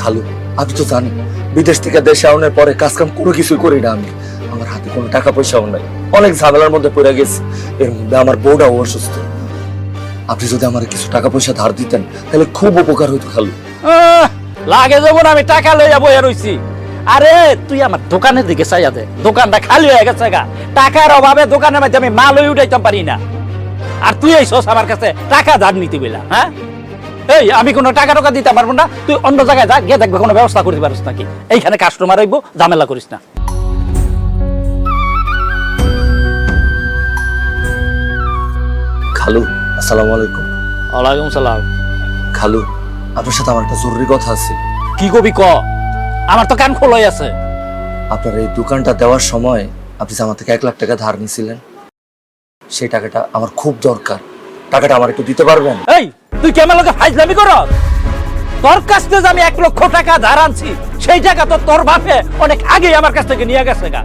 খালু, আমি তো জানি, বিদেশ থেকে দেশে আউনের পরে কাজ কাম কোনো কিছুই করি না আমি। আমার হাতে কোনো টাকা পয়সাও নাই, অনেক ঝামেলার মধ্যে পড়ে গেছি। এর মধ্যে আমার বউটাও অসুস্থ। আপনি যদি আমার কিছু টাকা পয়সা ধার দিতেন, তাহলে খুব উপকার হতো খালু। লাগে যখন আমি টাকা লইয়া বইয়া রইছি। আরে, তুই আমার দোকানের দিকে চাইয়া দে। দোকানটা খালি হয়ে গেছে গা। টাকার অভাবে দোকানের মধ্যে আমি মালই উঠাইতে পারি না। আর তুই এই আমার কাছে টাকা ধার নিতে বইলা হ্যাঁ? এই আমি কোনো টাকা টাকা দিতে পারব না। তুই অন্য জায়গায় যা গিয়ে দেখবে কোনো ব্যবস্থা করতে পারিস নাকি। এইখানে কাস্টমার আইবো ঝামেলা করিস না। খালু আসসালামু আলাইকুম। ওয়ালাইকুম সালাম। খালু আপনার সাথে আমার একটা জরুরি কথা আছে। কি কবি ক? আমার তো কান খোলাই আছে। আপনার এই দোকানটা দেওয়ার সময় আপনি যে আমার থেকে এক লাখ টাকা ধার নিয়েছিলেন সেই টাকাটা আমার খুব দরকার। টাকাটা আমার একটু দিতে পারবেন? এই তুই কেমন লোকে ফাইজলামি কর তোর কাছ থেকে আমি এক লক্ষ টাকা ধার আনছি, সেই টাকা তো তোর বাপে অনেক আগেই আমার কাছ থেকে নিয়ে গেছে গা।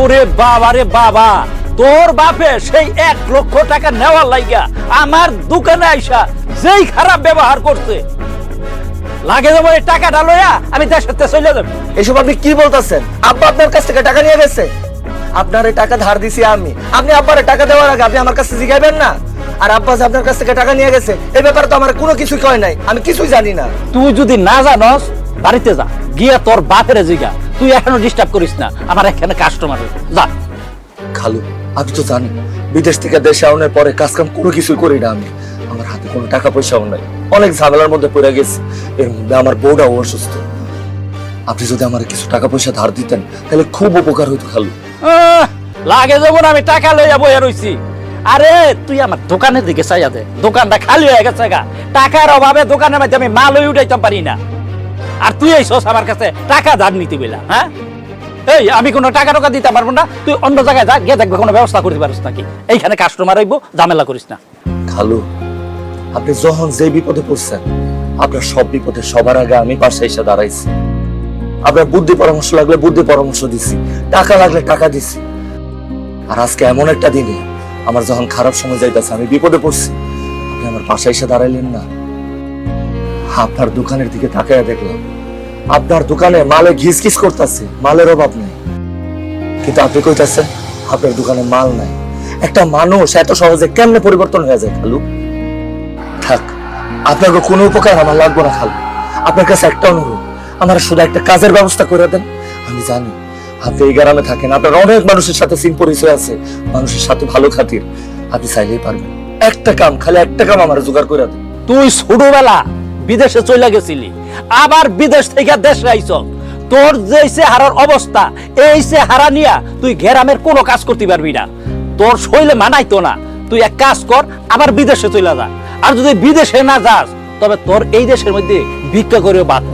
ওরে বাবা রে বাবা, তোর বাপে সেই এক লক্ষ টাকা নেওয়ার লাইগা আমার দোকানে আইসা যেই খারাপ ব্যবহার করছে। লাগে যেমন এই টাকাটা লইয়া আমি দেশের চলে যাব। এসব আপনি কি বলতেছেন? আব্বা আপনার কাছ থেকে টাকা নিয়ে গেছে। আপনার এই টাকা ধার দিছি আমি। আপনি আব্বার টাকা দেওয়ার আগে আপনি আমার কাছে জিগাইবেন না। আর আব্বা যে আপনার কাছ থেকে টাকা নিয়ে গেছে এই ব্যাপারে তো আমার কোনো কিছুই কয় নাই। আমি কিছুই জানি না। তুই যদি না জানস বাড়িতে যা গিয়ে তোর বাপের জিগা। তুই এখনও ডিস্টার্ব করিস না আমার এখানে কাস্টমার যা। খালু আমি তো জানি বিদেশ থেকে দেশে আউনের পরে কাজ কাম কোনো কিছুই করি না আমি। আমার হাতে কোনো টাকা পয়সাও নাই। অনেক ঝামেলার মধ্যে পড়ে গেছি। এর মধ্যে আমার বউটাও অসুস্থ। আপনি যদি আমার কিছু টাকা পয়সা ধার দিতেন তাহলে খুব উপকার হতো খালু। লাগে যখন আমি টাকা লইয়া বইয়া রইছি। আরে, তুই আমার দোকানের দিকে চাইয়া দে। দোকানটা খালি হয়ে গেছে গা। টাকার অভাবে দোকানের মধ্যে আমি মালই উঠাইতে পারি না। আর তুই এই আমার কাছে টাকা ধার নিতে বইলা হ্যাঁ? এই, আমি কোনো টাকা টাকা দিতে পারব না। তুই অন্য জায়গায় যা, গিয়ে দেখবে কোনো ব্যবস্থা করতে পারিস নাকি। এইখানে কাস্টমার আইবো ঝামেলা করিস না। খালু, আপনি যখন যে বিপদে পড়ছেন, আপনার সব বিপদে সবার আগে আমি পাশে এসে দাঁড়াইছি। আপনার বুদ্ধি পরামর্শ লাগলে বুদ্ধি পরামর্শ দিছি, টাকা লাগলে টাকা দিছি। আর আজকে এমন একটা দিনে আমার যখন খারাপ সময় যাইতেছে, আমি বিপদে পড়ছি। আপনি আমার পাশে এসে দাঁড়াইলেন না। আপনার দোকানের দিকে তাকায় দেখলাম। আপনার দোকানে মালে ঘিস ঘিস করতেছে, মালের অভাব নেই। কিন্তু আপনি কইতাছেন, আপনার দোকানে মাল নাই। একটা মানুষ এত সহজে কেমনে পরিবর্তন হয়ে যায়, খালু? থাক, আপনাকে কোনো উপকার আমার লাগবে না, খালু। আপনার কাছে একটা অনুরোধ, আমার শুধু একটা কাজের ব্যবস্থা করে দেন। আমি জানি আপনি এই গ্রামে থাকেন। আপনার অনেক মানুষের সাথে সিম পরিচয় আছে। মানুষের সাথে ভালো খাতির। আপনি চাইলেই পারবেন। একটা কাম, খালি একটা কাম আমার জোগাড় করে দেন। তুই ছোটবেলা বিদেশে চলে গেছিলি, আবার বিদেশ থেকে দেশে আইছ। তোর যে হারার অবস্থা, এই সে হারা নিয়া তুই গ্রামের কোনো কাজ করতে পারবি না। তোর শৈলে মানাইতো না। তুই এক কাজ কর, আবার বিদেশে চলে যা। আর যদি বিদেশে না যাস, তবে তোর এই দেশের মধ্যে ভিক্ষা করেও বাদ।